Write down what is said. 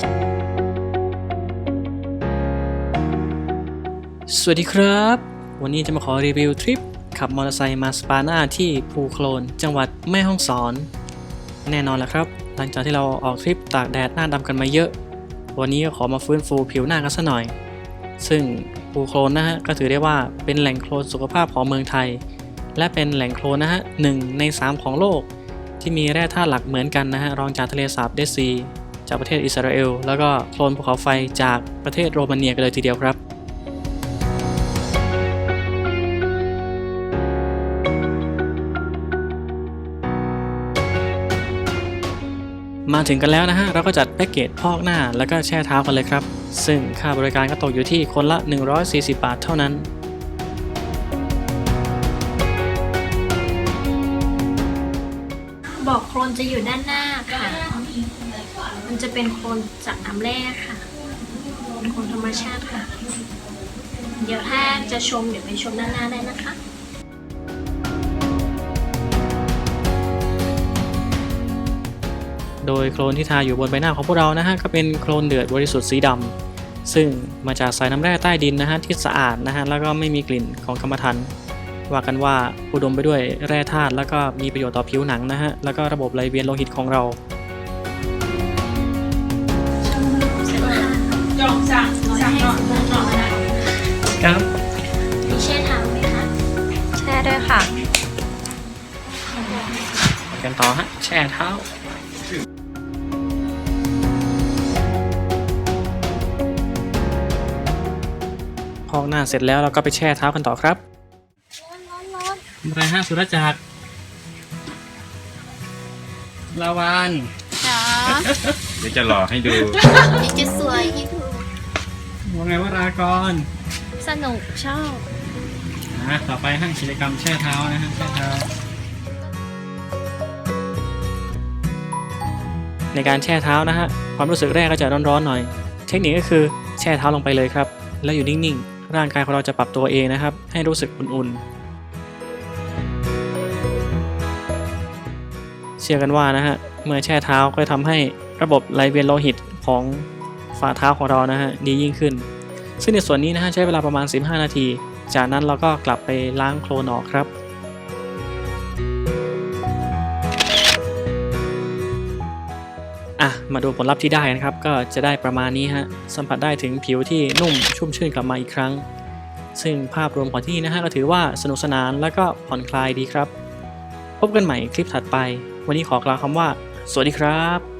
สวัสดีครับ วันนี้จะมาขอรีวิวทริปขับมอเตอร์ไซค์มาสปาน่าที่ภูโคลน จังหวัดแม่ฮ่องสอน แน่นอนแหละครับ หลังจากที่เราออกทริปตากแดดหน้าดำกันมาเยอะ วันนี้ก็ขอมาฟื้นฟูผิวหน้ากันสักหน่อย ซึ่งภูโคลนนะฮะก็ถือได้ว่าเป็นแหล่งโคลนสุขภาพของเมืองไทย และเป็นแหล่งโคลนนะฮะหนึ่งใน 3 ของโลก ที่มีแร่ธาตุหลักเหมือนกันนะฮะรองจากทะเลสาบเดซี จากประเทศอิสราเอล แล้วก็โคลนภูเขาไฟจากประเทศโรมาเนียกันเลยทีเดียวครับมาถึงกันแล้วนะฮะ เราก็จัดแพ็กเกจพอกหน้าแล้วก็แช่เท้ากันเลยครับ ซึ่งค่าบริการก็ตกอยู่ที่คนละ 140 บาทเท่านั้น บอกโคลนจะอยู่ด้านหน้าค่ะ มันจะเป็นโคลนจากน้ำแร่ค่ะเป็นโคลนธรรมชาติค่ะ เดี๋ยวถ้าจะชมเดี๋ยวไปชมด้านหน้าได้นะคะโดยโคลนที่ทาอยู่บนใบหน้าของพวกเรานะฮะก็เป็นโคลนเดือดบริสุทธิ์สีดำซึ่งมาจากสายน้ำแร่ใต้ดินนะฮะที่สะอาดนะฮะแล้วก็ไม่มีกลิ่นของกรรมฐาน ว่ากันว่าอุดมไปด้วยแร่ธาตุแล้วก็มีประโยชน์ต่อผิวหนังนะฮะ แล้วก็ระบบไหลเวียนโลหิตของเราจองสั่งสั่งนอนนอนนะครับมีแช่เท้าไหมคะแช่ด้วยค่ะกันต่อฮะแช่เท้าพอกหน้าเสร็จแล้วเราก็ไปแช่เท้ากันต่อครับร้อนร้อน ร้อนอะไรฮะสุรจักรลาวานจ้าเดี๋ยวจะหล่อให้ดูจะสวยอีกว่าไงว่ารากรสนุกชอบอะต่อไปห้างกิจกรรมแช่เท้านะฮะแช่เท้า ในการแช่เท้านะฮะความรู้สึกแรกก็จะร้อนๆหน่อย เทคนิคก็คือแช่เท้าลงไปเลยครับ แล้วอยู่นิ่งๆ ร่างกายของเราจะปรับตัวเองนะครับ ให้รู้สึกอุ่นๆ ชื่อกันว่านะฮะ เมื่อแช่เท้าก็จะทำให้ระบบไหลเวียนโลหิตของฝ่าเท้าของเรานะฮะดียิ่งขึ้น ซึ่งในส่วนนี้นะฮะใช้เวลาประมาณ 15 นาที จากนั้นเราก็กลับไปล้างโคลนออกครับอะมาดูผลลัพธ์ที่ได้นะครับ ก็จะได้ประมาณนี้ฮะสัมผัสได้ถึงผิวที่นุ่มชุ่มชื่นกลับมาอีกครั้ง ซึ่งภาพรวมของที่นี่นะฮะก็ถือว่าสนุกสนานและก็ผ่อนคลายดีครับ พบกันใหม่คลิปถัดไป วันนี้ขอกล่าวคำว่า สวัสดีครับ